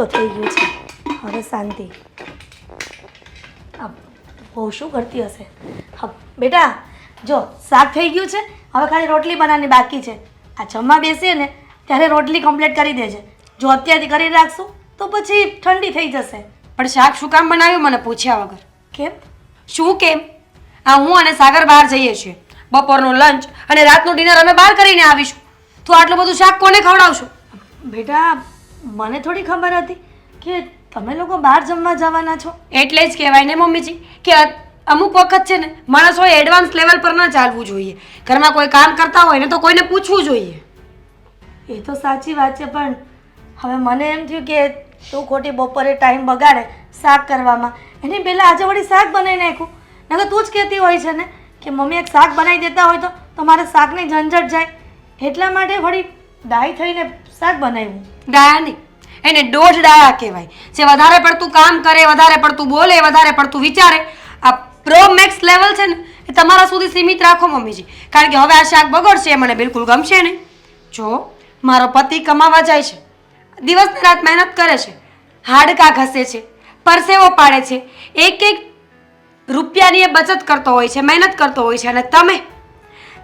તો થઈ ગયું છે. હવે શાંતિ. બહુ શું કરતી હશે? હા બેટા જો શાક થઈ ગયું છે હવે ખાલી રોટલી બનાવવાની બાકી છે. આ જમવા બેસીએ ને ત્યારે રોટલી કમ્પ્લીટ કરી દેજે. જો અત્યારથી કરી રાખશું તો પછી ઠંડી થઈ જશે. પણ શાક શું કામ બનાવ્યું? મને પૂછ્યા વગર. કેમ? શું કેમ? આ હું અને સાગર બહાર જઈએ છીએ. બપોરનું લંચ અને રાતનું ડિનર અમે બહાર કરીને આવીશું. તું આટલું બધું શાક કોને ખવડાવશું? બેટા મને થોડી ખબર હતી કે તમે લોકો બહાર જમવા જવાના છો. એટલે જ કહેવાય ને મમ્મીજી કે અમુક વખત છે ને માણસોએ એડવાન્સ લેવલ પર ન ચાલવું જોઈએ. ઘરમાં કોઈ કામ કરતા હોય ને તો કોઈને પૂછવું જોઈએ. એ તો સાચી વાત છે પણ હવે મને એમ થયું કે તું ખોટી બપોરે ટાઈમ બગાડે શાક કરવામાં. એની પહેલાં આજે વળી શાક બનાવી નાખ્યું નકર તું જ કહેતી હોય છે ને કે મમ્મી એક શાક બનાવી દેતા હોય તો તમારે શાકની ઝંઝટ જાય. એટલા માટે વળી ડાય થઈને શાક બનાવ્યું. ડાયા નહીં એને દોઢ ડાયા કહેવાય. જે વધારે પડતું કામ કરે, વધારે પડતું બોલે, વધારે પડતું વિચારે, આ પ્રો મેક્સ લેવલ છે ને, એ તમારા સુધી સીમિત રાખો, મમ્મીજી. કારણ કે હવે આ શાક બગડશે મને બિલકુલ ગમશે નહીં. જો, મારો પતિ કમાવા જાય છે. દિવસ રાત મહેનત કરે છે. હાડકા ઘસે છે. પરસેવો પાડે છે. એક એક રૂપિયાની એ બચત કરતો હોય છે, મહેનત કરતો હોય છે. અને તમે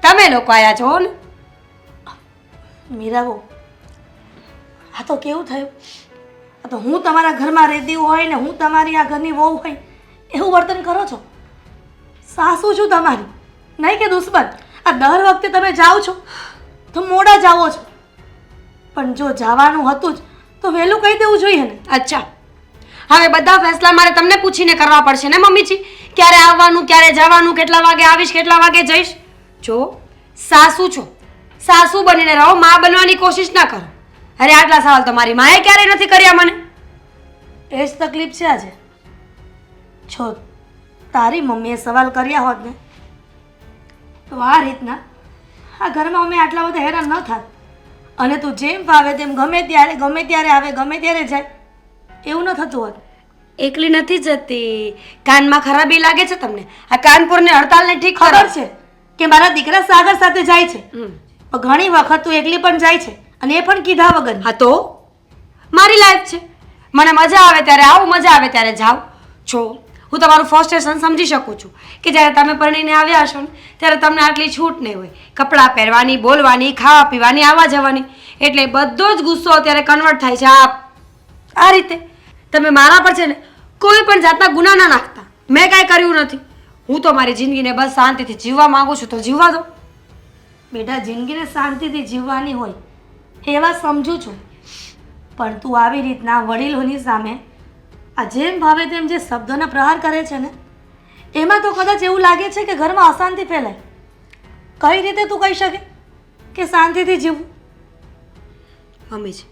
તમે લોકો આયા છો ને? મીરાબો આ તો કેવું થયું? આ તો હું તમારા ઘરમાં રહેતી હોય ને હું તમારી આ ઘરની વહુ હોય એવું વર્તન કરો છો? સાસુ છું તમારી નહીં કે દુશ્મન. આ દર વખતે તમે જાઓ છો તો મોડા જાઓ છો. પણ જો જવાનું હતું જ તો વહેલું કહી દેવું જોઈએ ને. અચ્છા. હવે બધા ફેસલા મારે તમને પૂછીને કરવા પડશે ને મમ્મીજી? ક્યારે આવવાનું ક્યારે જવાનું કેટલા વાગે આવીશ કેટલા વાગે જઈશ? જો સાસુ છો. સાસુ બનીને રહો મા બનવાની કોશિશ ના કરો. અરે આટલા સવાલ તો મારી માએ ક્યારેય નથી કર્યા મને. એ જ તકલીફ છે આજે. છો તારી મમ્મીએ સવાલ કર્યા હોત ને તો આ રીતના આ ઘરમાં અમે આટલા બધા હેરાન ન થાત. અને તું જેમ ફાવે તેમ ગમે ત્યારે ગમે ત્યારે આવે ગમે ત્યારે જાય એવું ન થતું હોત. એકલી નથી જતી. કાનમાં ખરાબી લાગે છે તમને? આ કાનપુરને હડતાલને ઠીક ખબર છે કે મારા દીકરા સાગર સાથે જાય છે. પણ ઘણી વખત તું એકલી પણ જાય છે. અને એ પણ કીધા વગર. હા તો? મારી લાઈફ છે. મને મજા આવે ત્યારે આવું મજા આવે ત્યારે જાઓ. છો હું તમારું ફ્રસ્ટ્રેશન સમજી શકું છું કે જ્યારે તમે પરણીને આવ્યા હશો ને ત્યારે તમને આટલી છૂટ નહીં હોય. કપડાં પહેરવાની બોલવાની ખાવા પીવાની આવવા જવાની. એટલે બધો જ ગુસ્સો અત્યારે કન્વર્ટ થાય છે. આ આ રીતે. તમે મારા પર છે ને કોઈ પણ જાતના ગુના ના નાખતા. મેં કાંઈ કર્યું નથી. હું તો મારી જિંદગીને બસ શાંતિથી જીવવા માંગુ છું. તો જીવવા દો. બેટા જિંદગીને શાંતિથી જીવવાની હોય. એવા સમજુ છું. પણ તું આવી રીતના વડીલોની સામે આ જેમ ભાવે તેમ જે શબ્દોના પ્રહાર કરે છે ને, એમાં તો કદાચ એવું લાગે છે કે ઘરમાં અશાંતિ ફેલાય. કઈ રીતે તું કહી શકે કે શાંતિથી જીવવું મમ્મીજી,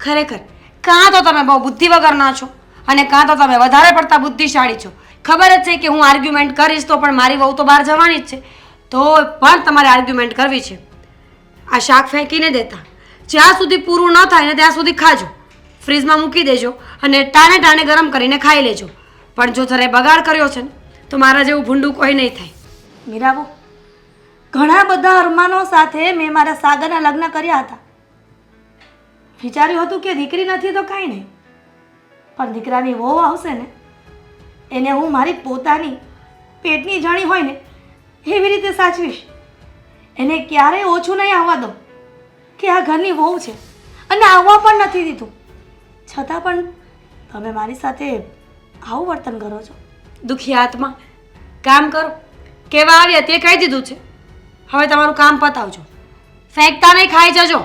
ખરેખર, કાં તો તમે બહુ બુદ્ધિ વગરના છો અને કાં તો તમે વધારે પડતા બુદ્ધિશાળી છો. ખબર જ છે કે હું આર્ગ્યુમેન્ટ કરીશ તો પણ મારી વહુ તો બહાર જવાની જ છે. તો પણ તમારે આર્ગ્યુમેન્ટ કરવી છે. આ શાક ફેંકીને દેતા. જ્યાં સુધી પૂરું ન થાય ને ત્યાં સુધી ખાજો. ફ્રીજમાં મૂકી દેજો અને ટાણે ટાણે ગરમ કરીને ખાઈ લેજો. પણ જો તારે બગાડ કર્યો છે ને, તો મારા જેવું ભૂંડું કોઈ નહીં થાય. મીરાબો, ઘણા બધા અરમાનો સાથે મેં મારા સાગરના લગ્ન કર્યા હતા. વિચાર્યું હતું કે દીકરી નથી તો કાંઈ નહીં. પણ દીકરાની વહુ આવશે ને, એને હું મારી પોતાની પેટની જાણી હોય ને, એવી રીતે સાચવીશ. એને ક્યારેય ઓછું નહીં આવવા દો કે આ ઘરની વહુ છે. અને આવવા પણ નથી દીધું. છતાં પણ તમે મારી સાથે આવું વર્તન કરો છો. દુખી આત્મા કામ કરો. કેવા આવ્યા તે કહી દીધું છે. હવે તમારું કામ પતાવજો. ફેંકતા નહીં ખાઈ જજો.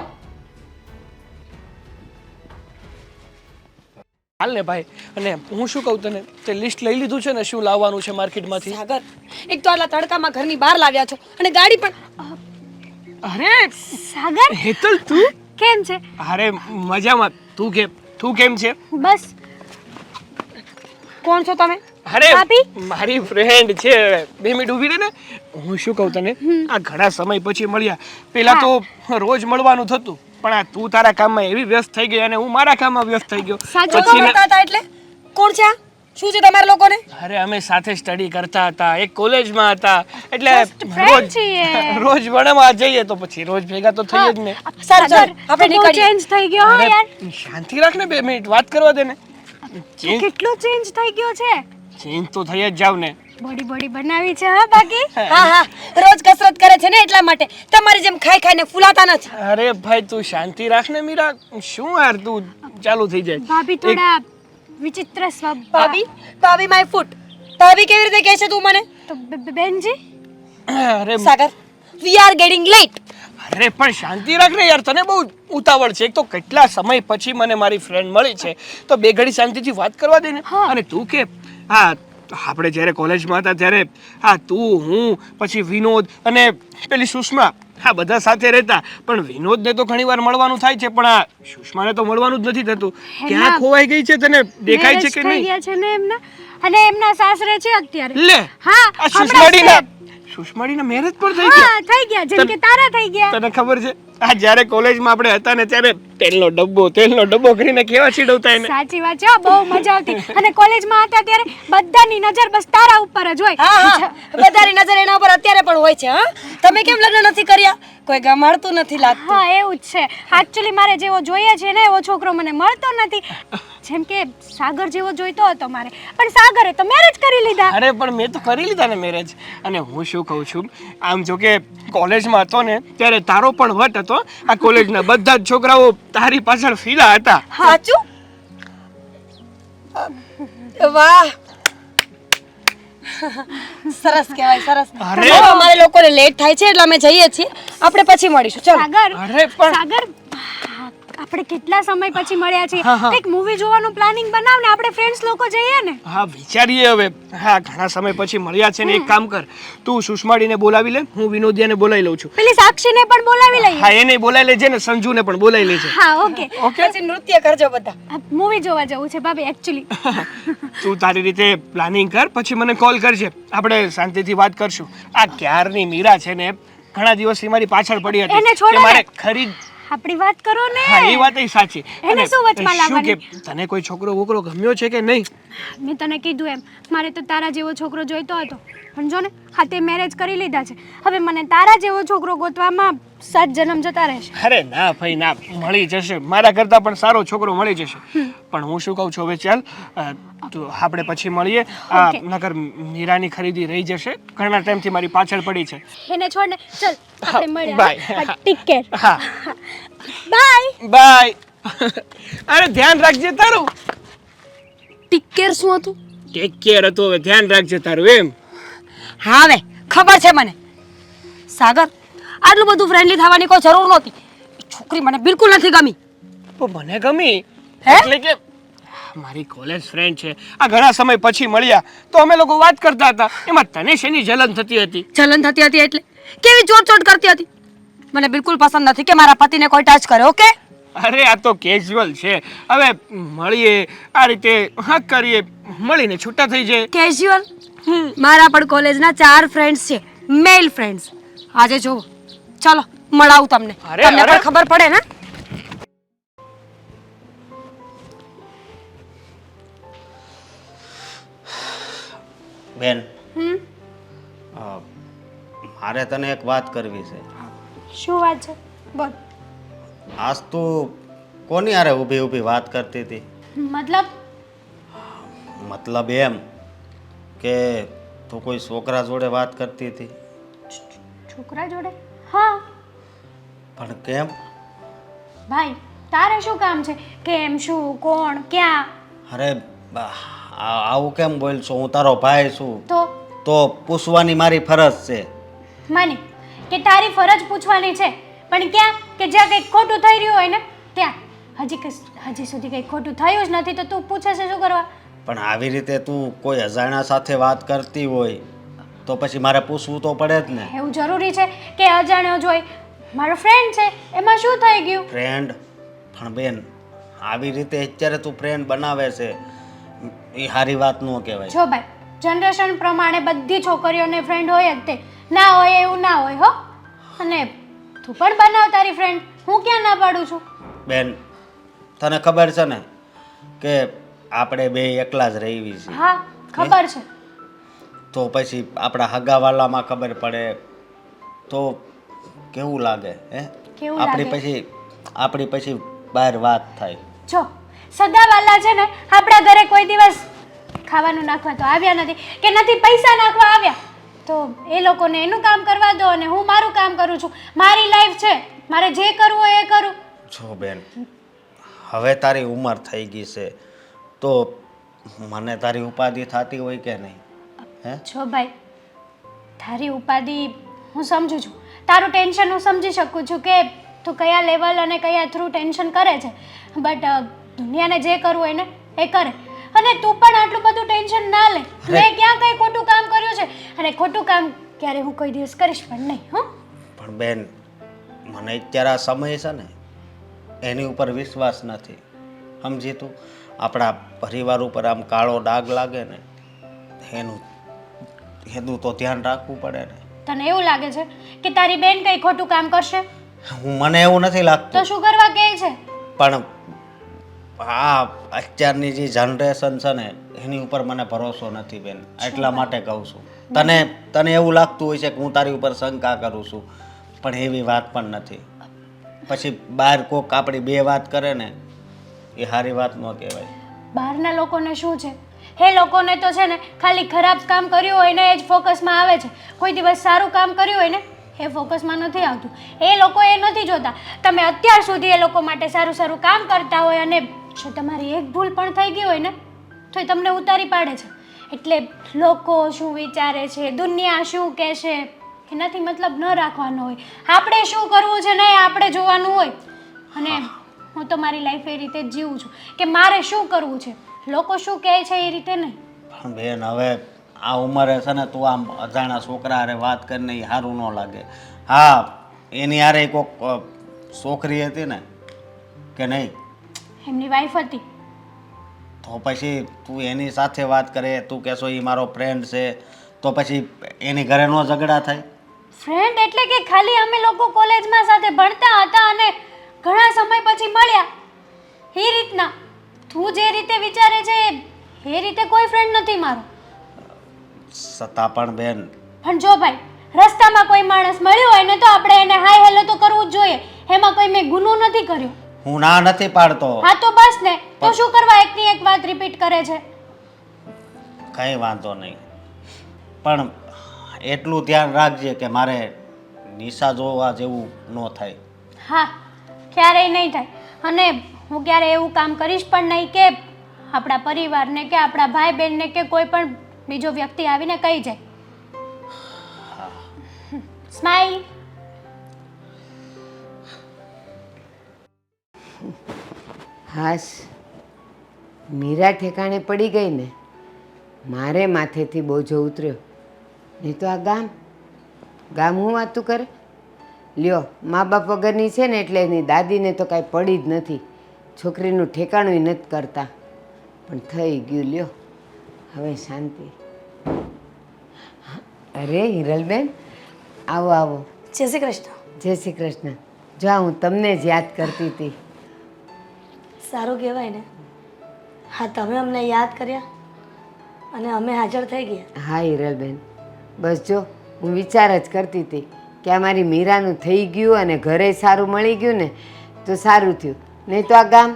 હાલ ને ભાઈ અને હું શું કહું તને? તે લિસ્ટ લઈ લીધું છે ને શું લાવવાનું છે માર્કેટમાંથી સાગર એક તો આટલા તડકામાં ઘરની બહાર લાવ્યા છો અને ગાડી પણ અરે સાગર? હેતલ તું? કેમ છે? અરે મજામાં. તું કેમ તું કેમ છે? બસ. કોણ છો તમે? અરે મારી ફ્રેન્ડ છે. બે મિનિટ ઊભી રહે ને. હું શું કહું તને? આ ઘણા સમય પછી મળ્યા. પેલા તો રોજ મળવાનું થતું. પણ આ તું તારા કામમાં એવી વ્યસ્ત થઈ ગઈ અને હું મારા કામમાં વ્યસ્ત થઈ ગયો. સાચું પછી એટલે? કોણ છે આ? શું છે તમારા લોકોને? અરે અમે સાથે સ્ટડી કરતા હતા. એક કોલેજમાં હતા. એટલે રોજ છીએ. રોજ ભણવા જઈએ તો પછી રોજ ભેગા તો થઈએ જ ને. Sir sir. આપણે નીકળ ચેન્જ થઈ ગયો હો યાર. શાંતિ રાખ ને બે મિનિટ વાત કરવા દે ને. કેટલો ચેન્જ થઈ ગયો છે? ચેન્જ તો થઈ જ જાવ ને. બોડી બોડી બનાવી છે હા બાકી? હા. હા રોજ કસરત કરે છે ને એટલા માટે. તમારી જેમ ખાઈ ખાઈને ફૂલાતા નથી. અરે ભાઈ તું શાંતિ રાખ ને મીરા. શું યાર તું ચાલુ થઈ જાય. ભાભી થોડા વિચિત્ર સ્વભાવ ભાભી ભાભી માય ફૂટ ભાભી કેવી રીતે કહે છે તું મને? તો બેનજી? અરે Sagar we are getting late અરે પણ શાંતિ રાખ ને યાર તને બહુ ઉતાવળ છે. એક તો કેટલા સમય પછી મને મારી ફ્રેન્ડ મળી છે તો બે ઘડી શાંતિથી વાત કરવા દે ને. હા. અને તું કે હા આપણે જ્યારે કોલેજમાં હતા ત્યારે હા તું હું પછી વિનોદ અને પેલી સુષ્મા હા બધા સાથે રહેતા. પણ વિનોદને તો ઘણીવાર મળવાનું થાય છે પણ આ સુષ્માને તો મળવાનું જ નથી થતું. ક્યાં ખોવાઈ ગઈ છે તને? દેખાય છે કે નહીં? ગયા છે ને એમના? અને એમના સાસરે છે અત્યારે. લે હા, આ સુષ્માડીના સુષ્માડીના મેરેજ પણ થઈ ગયા. થઈ ગયા જેમ કે તારા થઈ ગયા. તને ખબર છે? આ જ્યારે કોલેજમાં આપણે હતા ને ત્યારે તેલનો ડબ્બો તેલનો ડબ્બો કરીને કેવા ચીડવતા એને? સાચી વાત છે બહુ મજા આવતી. અને કોલેજમાં હતા ત્યારે બધાની નજર બસ તારા ઉપર જ હોય. હા હા. બધાની નજર એના ઉપર અત્યારે પણ હોય છે હા? તમે કેમ લગ્ન નથી કર્યા? કોઈ ગમાડતું નથી લાગતું. હા એવું જ છે. એક્ચ્યુઅલી મારે જેવો જોઈએ છે ને એવો છોકરો મને મળતો નથી. જેમ કે સાગર જેવો જોઈતો હતો મારે. પણ સાગરે તો મેરેજ કરી લીધા. અરે પણ મેં તો કરી લીધા ને મેરેજ અને હું શું કહું છું? આમ જો કે કોલેજમાં હતો ને ત્યારે તારો પણ વટ હતો. આ કોલેજના બધા જ છોકરાઓ તારી પાછળ ફીલા હતા. સાચું વાહ. સરસ કહેવાય સરસ. અરે. અમારે લોકોને લેટ થાય છે એટલે અમે જઈએ છીએ. આપણે પછી મળીશું. ચાલો. સાગર અરે પણ સાગર આપણે કેટલા સમય પછી મળ્યા હા. એક મૂવી જોવાનું પ્લાનિંગ બનાવ ને આપણે ફ્રેન્ડ્સ લોકો જઈએ ને. હા વિચારીએ હવે. હા ઘણા સમય પછી મળ્યા છે ને એક કામ કર. તું સુષ્માડીને બોલાવી લે હું વિનોદિયાને બોલાવી લઉં છું. પેલી સાક્ષીને પણ બોલાવી લઈએ. હા એને બોલાવી લેજે ને સંજુને પણ બોલાવી લેજે. હા ઓકે ઓકે પછી નૃત્ય કરજો બધા. મૂવી જોવા જવું છે ભાભી એક્ચ્યુઅલી તું તારી રીતે પ્લાનિંગ કર પછી મને કોલ કરજે. આપણે શાંતિથી વાત કરશું. આ ક્યારની મીરા છે ને ઘણા દિવસથી મારી પાછળ પડી હતી. મારે ખરીદ આપણી વાત કરો ને. હા એ વાત સાચી. એને શું વચમાં શું કે તને કોઈ છોકરો વોકરો ગમ્યો છે કે નહીં? મેં તને કીધું એમ મારે તો તારા જેવો છોકરો જોઈતો હતો. પણ જો ને? હા તે મેરેજ કરી લીધા છે. હવે મને તારા જેવો છોકરો ગોતવામાં સાત જન્મ જતા રહેશે. અરે ના ભાઈ ના મળી જશે. મારા કરતા પણ સારો છોકરો મળી જશે. પણ હું શું કહું છું હવે ચાલ તો આપણે પછી મળીએ. આ નગર મીરાની ખરીદી રહી જશે. ઘણા ટાઈમથી મારી પાછળ પડી છે. એને છોડ ને ચલ આપણે મળીએ બાય. Take care. હા. બાય. બાય. અરે ધ્યાન રાખજે તારું. ટિકેર શું હતું? ટેક કેર હતું હવે ધ્યાન રાખજે તારું એમ. હા હવે ખબર છે મને. સાગર આટલું બધું ફ્રેન્ડલી થવાની કોઈ જરૂર નહોતી. છોકરી મને બિલકુલ નથી ગમી. પણ મને ગમી. હે? એટલે કે મારી કોલેજ ફ્રેન્ડ છે. આ ઘણા સમય પછી મળ્યા. તો અમે લોકો વાત કરતા હતા. એમાં તને શેની જલન થતી હતી? જલન થતી હતી એટલે. કેવી ચોટચોટ કરતી હતી? મને બિલકુલ પસંદ નથી કે મારા પતિને કોઈ ટચ કરે ઓકે અરે આ તો કેઝ્યુઅલ છે. હવે મળીએ આ રીતે હા કરીએ મળીને છૂટા થઈ જાય. કેઝ્યુઅલ મારા પણ કોલેજના ચાર ફ્રેન્ડ્સ છે મેલ ફ્રેન્ડ્સ આજે જો ચાલો મળાવું તમને. અરે, તમને પણ ખબર પડે ને? બેન. મારે તને એક વાત કરવી છે. શું વાત છે? બોલ. આજ તો કોની આરે ઊભી ઊભી વાત કરતી હતી? મતલબ? મતલબ એમ કે તું કોઈ છોકરા જોડે વાત કરતી હતી? છોકરા જોડે? હા. પણ કેમ? ભાઈ તારે શું કામ છે? કેમ શું કોણ ક્યાં? અરે આવું કેમ બોલશો? હું તારો ભાઈ છું. તો? તો પૂછવાની મારી ફરજ છે. માની કે તારી ફરજ પૂછવાની છે? પણ ક્યાં? કે જ્યાં કંઈક ખોટું થઈ રહ્યું હોય ને ત્યાં. હજી કંઈ હજી સુધી કંઈ ખોટું થયું જ નથી તો તું પૂછે છે શું કરવા? પણ આવી રીતે તું કોઈ અજાણ્યા સાથે વાત કરતી હોય તો પછી મારે પૂછવું તો પડે જ ને. એવું જરૂરી છે કે અજાણ્યો જોઈ મારો ફ્રેન્ડ છે એમાં શું થઈ ગયું? ફ્રેન્ડ પણ બેન આવી રીતે અત્યારે તું ફ્રેન્ડ બનાવે છે એ સારી વાત ન કહેવાય. જો ભાઈ જનરેશન પ્રમાણે બધી છોકરીઓને ફ્રેન્ડ હોય જ તે. ના હોય એવું ના હોય હો. અને તું પણ બનાવ તારી ફ્રેન્ડ હું ક્યાં ના પાડું છું? બેન તને ખબર છે ને કે આપણે બે એકલા જ રહેવી છે હા ખબર છે. તો પછી આપણા હગાવાલામાં ખબર પડે તો કેવું લાગે હે? કેવું આપણી લાગે? પછી આપણી પછી બહાર વાત થાય. જો સગાવાલા છે ને આપણા ઘરે કોઈ દિવસ ખાવાનું નાખવા તો આવ્યા નથી કે નથી પૈસા નાખવા આવ્યા. તો એ લોકોને એનું કામ કરવા દો અને હું મારું કામ કરું છું. મારી લાઈફ છે. મારે જે કરવું હોય એ કરું. જો બેન હવે તારી ઉંમર થઈ ગઈ છે. તો મને તારી ઉપાધિ થતી હોય કે નહીં? હે? જો ભાઈ તારી ઉપાધિ હું સમજુ છું. તારું ટેન્શન હું સમજી શકું છું કે તું કયા લેવલ અને કયા થ્રુ ટેન્શન કરે છે. બટ દુનિયાને જે કરવું હોય ને એ કરે. અને તું પણ આટલું બધું ટેન્શન ના લે. મેં ક્યાં કંઈ ખોટું કામ કર્યું છે? અને ખોટું કામ ક્યારે હું કોઈ દિવસ કરીશ પણ નહીં હો. પણ બેન મને અત્યારે આ સમય છે ને એની ઉપર વિશ્વાસ નથી. સમજી તું? આપણા પરિવાર ઉપર આમ કાળો ડાઘ લાગે ને એનું એનું તો ધ્યાન રાખવું પડે ને. તને એવું લાગે છે કે તારી બેન કંઈ ખોટું કામ કરશે? હું મને એવું નથી તો શું કરવા કહે છે? પણ આ અત્યારની જે જનરેશન છે ને એની ઉપર મને ભરોસો નથી બેન. એટલા માટે કહું છું. તને તને એવું લાગતું હોય છે કે હું તારી ઉપર શંકા કરું છું પણ એવી વાત પણ નથી. પછી બહાર કોક આપણી બે વાત કરે ને એ સારી વાત ન કહેવાય. બહારના લોકોને શું છે? એ લોકોને તો છે ને ખાલી ખરાબ કામ કર્યું હોય ને એ જ ફોકસમાં આવે છે. કોઈ દિવસ સારું કામ કર્યું હોય ને એ ફોકસમાં નથી આવતું. એ લોકો એ નથી જોતા. તમે અત્યાર સુધી એ લોકો માટે સારું સારું કામ કરતા હોય અને જો તમારી એક ભૂલ પણ થઈ ગઈ હોય ને તો એ તમને ઉતારી પાડે છે. એટલે લોકો શું વિચારે છે દુનિયા શું કહેશે એનાથી મતલબ ન રાખવાનો હોય. આપણે શું કરવું છે ને આપણે જોવાનું હોય. અને હું. તો મારી લાઈફ એ રીતે જીવું છું. કે મારે શું કરવું છે? લોકો શું કહે છે એ રીતે નહીં. પણ બેન હવે આ ઉંમરે છે ને તું આમ અજાણા છોકરા હારે વાત કરીને એ સારું ન લાગે. હા એની હારે કોક છોકરી હતી ને કે નહીં? એમની વાઈફ હતી. તો પછી તું એની સાથે વાત કરે તું કહેશો એ મારો ફ્રેન્ડ છે તો પછી એની ઘરે નો ઝઘડા થાય? ફ્રેન્ડ એટલે કે ખાલી અમે લોકો કોલેજમાં સાથે ભણતા હતા અને ઘણા સમય પછી મળ્યા. એ રીતના. તું જે રીતે વિચારે છે એ રીતે કોઈ ફ્રેન્ડ નથી મારો. સતા પણ બેન પણ જો ભાઈ રસ્તામાં કોઈ માણસ મળ્યો હોય ને તો આપણે એને હાય હેલો તો કરવું જ જોઈએ. એમાં કોઈ મેં ગુનો નથી કર્યો. હું ના નથી પાડતો. હા તો બસ ને. તો શું કરવા એકની એક વાત રિપીટ કરે છે? કંઈ વાંધો નહીં. પણ એટલું ધ્યાન રાખજે કે મારે નિશા જોવા જેવું ન થાય. હા ક્યારેય નહીં થાય. અને હું ક્યારેય એવું કામ કરીશ પણ નહીં કે આપણા પરિવારને કે આપણા ભાઈ બહેનને કે કોઈ પણ બીજો વ્યક્તિ આવીને કહી જાય. સ્માઈલ હાશ મીરા ઠેકાણે પડી ગઈ ને મારે માથેથી બોજો ઉતર્યો. નહીં તો આ ગામ ગામ હું વાતું કરે? લ્યો મા બાપ વગરની છે ને એટલે એની દાદીને તો કાંઈ પડી જ નથી. છોકરીનું ઠેકાણું નથી કરતા. પણ થઈ ગયું લ્યો. હવે શાંતિ. અરે હિરલબેન આવો આવો. જય શ્રી કૃષ્ણ. જય શ્રી કૃષ્ણ. જો હું તમને જ યાદ કરતી હતી. સારું કહેવાય ને. હા તમે અમને યાદ કર્યા અને અમે હાજર થઈ ગયા. હા હિરલબેન. બસ જો હું વિચાર જ કરતી હતી કે આ મારી મીરાનું થઈ ગયું અને ઘરે સારું મળી ગયું ને તો સારું થયું. નહીં તો આ ગામ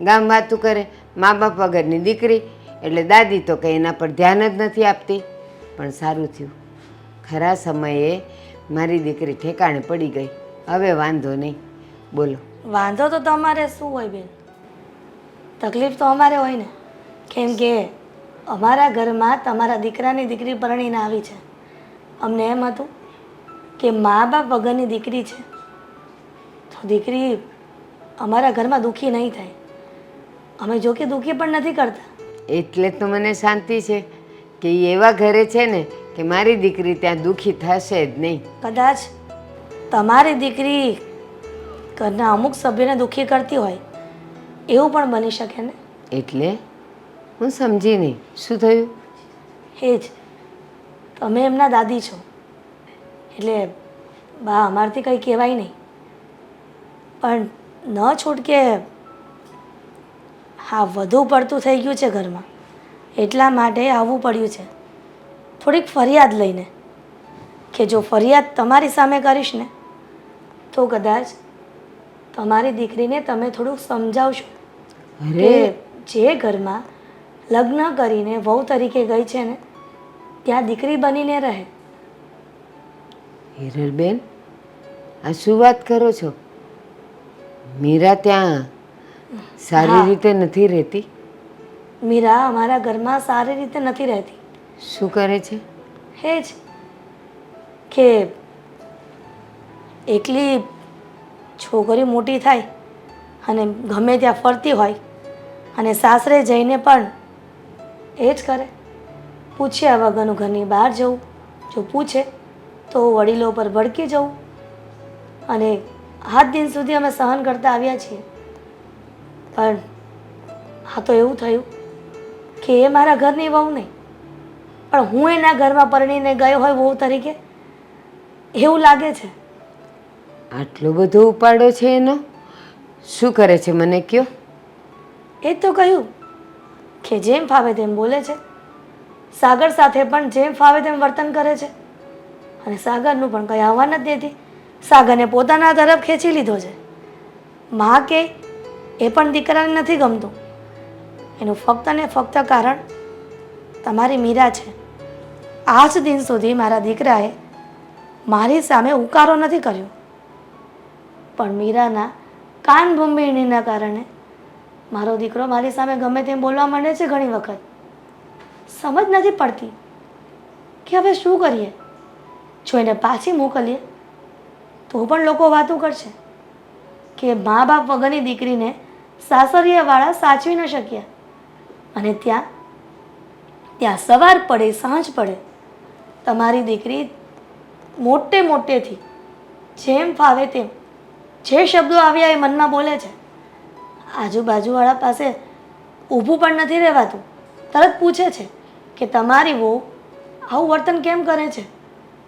ગામ વાતું કરે. મા બાપ વગરની દીકરી એટલે દાદી તો કંઈ એના પર ધ્યાન જ નથી આપતી. પણ સારું થયું. ખરા સમયે મારી દીકરી ઠેકાણે પડી ગઈ. હવે વાંધો નહીં. બોલો. વાંધો તો તમારે શું હોય બેન? તકલીફ તો અમારે હોય ને. કેમ કે અમારા ઘરમાં તમારા દીકરાની દીકરી પરણીને આવી છે. અમને એમ હતું કે મા બાપ વગરની દીકરી છે. તો દીકરી અમારા ઘરમાં દુઃખી નહીં થાય. અમે જો કે દુઃખી પણ નથી કરતા. એટલે તો મને શાંતિ છે કે એવા ઘરે છે ને કે મારી દીકરી ત્યાં દુઃખી થશે જ નહીં. કદાચ તમારી દીકરી ઘરના અમુક સભ્યને દુઃખી કરતી હોય એવું પણ બની શકે ને? એટલે? હું સમજી નહીં. શું થયું? એ જ તમે એમના દાદી છો. એટલે બા અમારથી કંઈ કહેવાય નહીં. પણ ન છૂટકે હા વધુ પડતું થઈ ગયું છે ઘરમાં. એટલા માટે આવવું પડ્યું છે. થોડીક ફરિયાદ લઈને. કે જો ફરિયાદ તમારી સામે કરીશ ને તો કદાચ તમારી દીકરીને તમે થોડુંક સમજાવશો. અરે. જે ઘરમાં લગ્ન કરીને વહુ તરીકે ગઈ છે ને ત્યાં દીકરી બનીને રહે. હિરલબેન આ શું વાત કરો છો? મીરા ત્યાં સારી રીતે નથી રહેતી? મીરા અમારા ઘરમાં સારી રીતે નથી રહેતી. શું કરે છે? હે જ કે એકલી છોકરી મોટી થાય અને ગમે ત્યાં ફરતી હોય અને સાસરે જઈને પણ એ જ કરે. પૂછ્યા વગરનું ઘરની બહાર જવું. જો પૂછે તો વડીલો પર ભડકી જવું. અને આજ દિન સુધી અમે સહન કરતા આવ્યા છીએ. પણ આ તો એવું થયું કે એ મારા ઘરની વહુ નહીં. પણ હું એના ઘરમાં પરણીને ગયો હોય વહુ તરીકે, એવું લાગે છે. આટલો બધો ઉપાડો છે એનો? શું કરે છે મને કયો? એ તો કહ્યું કે જેમ ફાવે તેમ બોલે છે. સાગર સાથે પણ જેમ ફાવે તેમ વર્તન કરે છે. અને સાગરનું પણ કંઈ આવવા નથી દેતી. સાગરને પોતાના તરફ ખેંચી લીધો છે. મા કે એ પણ દીકરાને નથી ગમતું. એનું ફક્ત ને ફક્ત કારણ તમારી મીરા છે. આજ દિન સુધી મારા દીકરાએ મારી સામે ઉકારો નથી કર્યો. પણ મીરાના કાન કારણે મારો દીકરો મારી સામે ગમે તેમ બોલવા માંડે છે ઘણી વખત. સમજ નથી પડતી કે હવે શું કરીએ? જો એને પાછી મોકલીએ, તો પણ લોકો વાતો કરશે કે મા બાપ વગરની દીકરીને સાસરિયાવાળા સાચવી ન શક્યા. અને ત્યાં ત્યાં સવાર પડે, સાંજ પડે, તમારી દીકરી મોટે મોટેથી જેમ ફાવે તેમ જે શબ્દો આવ્યા એ મનમાં બોલે છે. આજુબાજુવાળા પાસે ઊભું પણ નથી રહેવાતું. તરત પૂછે છે કે તમારી વહુ આવું વર્તન કેમ કરે છે?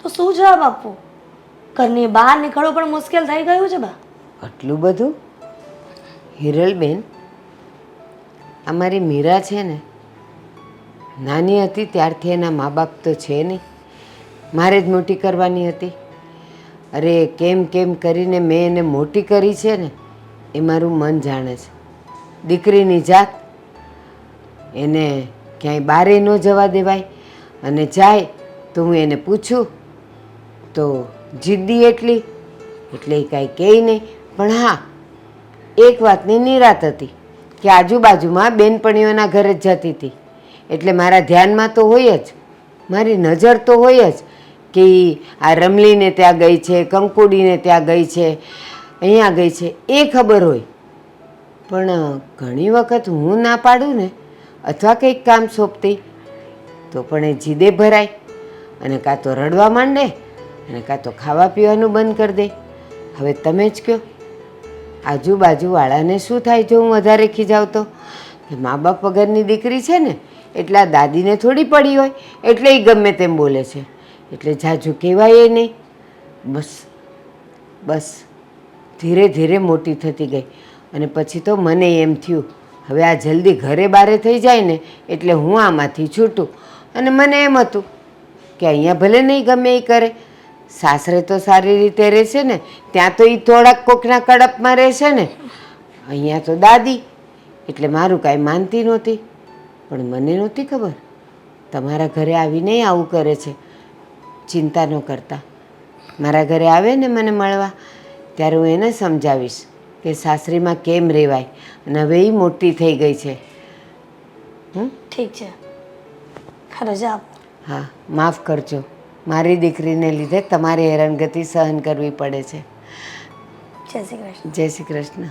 તો શું જવાબ આપવો? ઘરની બહાર નીકળવું પણ મુશ્કેલ થઈ ગયું છે બા. આટલું બધું? હિરલબેન, અમારી મીરા છે ને, નાની હતી ત્યારથી એના મા બાપ તો છે નહીં. મારે જ મોટી કરવાની હતી. અરે કેમ કેમ કરીને મેં એને મોટી કરી છે ને, એ મારું મન જાણે છે. દીકરીની જાત એને ક્યાંય બારે ન જવા દેવાય. અને જાય તો હું એને પૂછું, તો જિદ્દી એટલી? એટલે એ કાંઈ કહે નહીં. પણ હા, એક વાતની નિરાત હતી કે આજુબાજુમાં બેનપણીઓના ઘરે જ જતી હતી. એટલે મારા ધ્યાનમાં તો હોય જ, મારી નજર તો હોય જ કે આ રમલીને ત્યાં ગઈ છે, કંકુડીને ત્યાં ગઈ છે, અહીંયા ગઈ છે. એ ખબર હોય પણ ઘણી વખત હું ના પાડું ને, અથવા કંઈક કામ સોંપતી, તો પણ એ જીદે ભરાય. અને કાં તો રડવા માંડે, અને કાં તો ખાવા પીવાનું બંધ કરી દે. હવે તમે જ કહો, આજુબાજુવાળાને શું થાય જો હું વધારે ખીજાવ તો? કે મા બાપ વગરની દીકરી છે ને, એટલે દાદીને થોડી પડી હોય, એટલે એ ગમે તેમ બોલે છે. એટલે જાજુ કહેવાય નહીં. બસ બસ. ધીરે ધીરે મોટી થતી ગઈ. અને પછી તો મને એમ થયું, હવે આ જલ્દી ઘરે બારે થઈ જાય ને, એટલે હું આમાંથી છૂટું. અને મને એમ હતું કે અહીંયા ભલે નહીં ગમે એ કરે, સાસરે તો સારી રીતે રહેશે ને, ત્યાં તો એ થોડાક કોકના કડપમાં રહેશે ને. અહીંયા તો દાદી, એટલે મારું કાંઈ માનતી નહોતી. પણ મને નહોતી ખબર, તમારા ઘરે આવીને આવું કરે છે, ચિંતા ન કરતા. મારા ઘરે આવે ને મને મળવા, ત્યારે હું એને સમજાવીશ. કે સાસરીમાં કેમ રહેવાય અને હવે એ મોટી થઈ ગઈ છે. હમ? ઠીક છે. રજા આપો. હા માફ કરજો. મારી દીકરીને લીધે તમારી હેરાનગતિ સહન કરવી પડે છે. જય શ્રી કૃષ્ણ. જય શ્રી કૃષ્ણ.